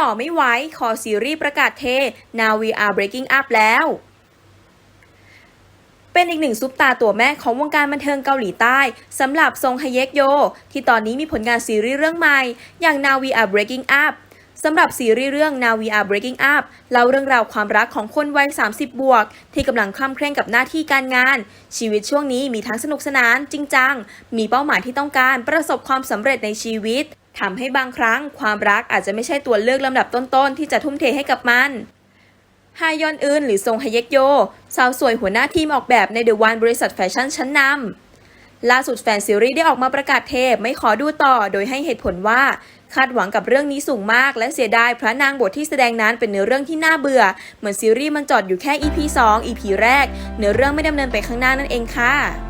ต่อไม่ไหวขอซีรีส์ประกาศเท Now we are breaking up แล้ว เป็นอีกหนึ่งซุปตาตัวแม่ของวงการบันเทิงเกาหลีใต้สำหรับซงฮเยกโย ที่ตอนนี้มีผลงานซีรีส์เรื่องใหม่ อย่าง Now We Are Breaking Up สำหรับซีรีส์เรื่อง Now We Are Breaking Up เล่าเรื่องราวความรักของคนวัย 30 บวก ที่กำลังคล่ำเคร่งกับหน้าที่การงาน ชีวิตช่วงนี้มีทั้งสนุกสนานจริงจัง มีเป้าหมายที่ต้องการประสบความสำเร็จในชีวิต ทำให้บางครั้งความรักอาจจะไม่ใช่ตัวเลือกลำดับต้นๆ ที่จะทุ่มเทให้กับมันฮายอนอึนหรือซงฮเยกโย สาวสวยหัวหน้าทีมออกแบบในเดอะวันบริษัทแฟชั่นชั้นนำล่าสุดแฟนซีรีส์ได้ออกมาประกาศเทปไม่ขอดูต่อโดยให้เหตุผลว่าคาดหวังกับเรื่องนี้สูงมาก และเสียดายพระนางบทที่แสดงนั้นเป็นเนื้อเรื่องที่น่าเบื่อ เหมือนซีรีส์มันจอดอยู่แค่ EP 2 EP แรก เนื้อเรื่องไม่ดำเนินไปข้างหน้านั่นเองค่ะ